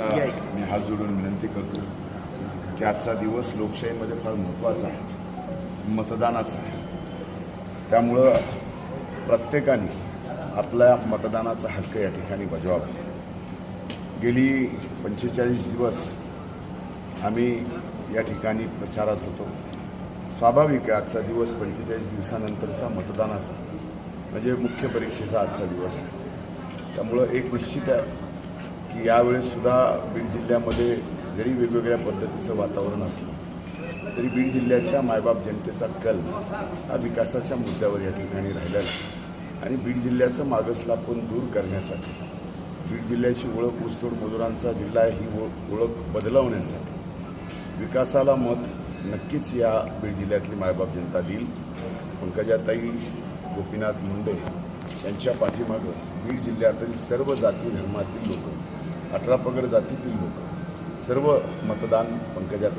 मी हात जोडून विनंती करतो की आजचा दिवस लोकशाहीमध्ये फार महत्त्वाचा आहे. मतदानाचा आहे. त्यामुळं प्रत्येकाने आपल्या मतदानाचा हक्क या ठिकाणी बजावावा. गेली पंचेचाळीस दिवस आम्ही या ठिकाणी प्रचारात होतो. स्वाभाविक आहे आजचा दिवस पंचेचाळीस दिवसानंतरचा मतदानाचा म्हणजे मुख्य परीक्षेचा आजचा दिवस आहे. त्यामुळं एक निश्चित आहे की यावेळेससुद्धा बीड जिल्ह्यामध्ये जरी वेगवेगळ्या पद्धतीचं वातावरण असलं तरी बीड जिल्ह्याच्या मायबाप जनतेचा कल हा विकासाच्या मुद्द्यावर या ठिकाणी राहिलेला आहे. आणि बीड जिल्ह्याचं मागसलापण दूर करण्यासाठी बीड जिल्ह्याची ओळख ऊसतोड मजुरांचा जिल्हा ही ओळ- ओळख बदलवण्यासाठी विकासाला मत नक्कीच या बीड जिल्ह्यातली मायबाप जनता देईल. पंकजाताई गोपीनाथ मुंडे यांच्या पाठीमागं बीड जिल्ह्यातील सर्व जाती धर्मातील लोक अठरा पगड जातीतील लोक सर्व मतदान पंकजात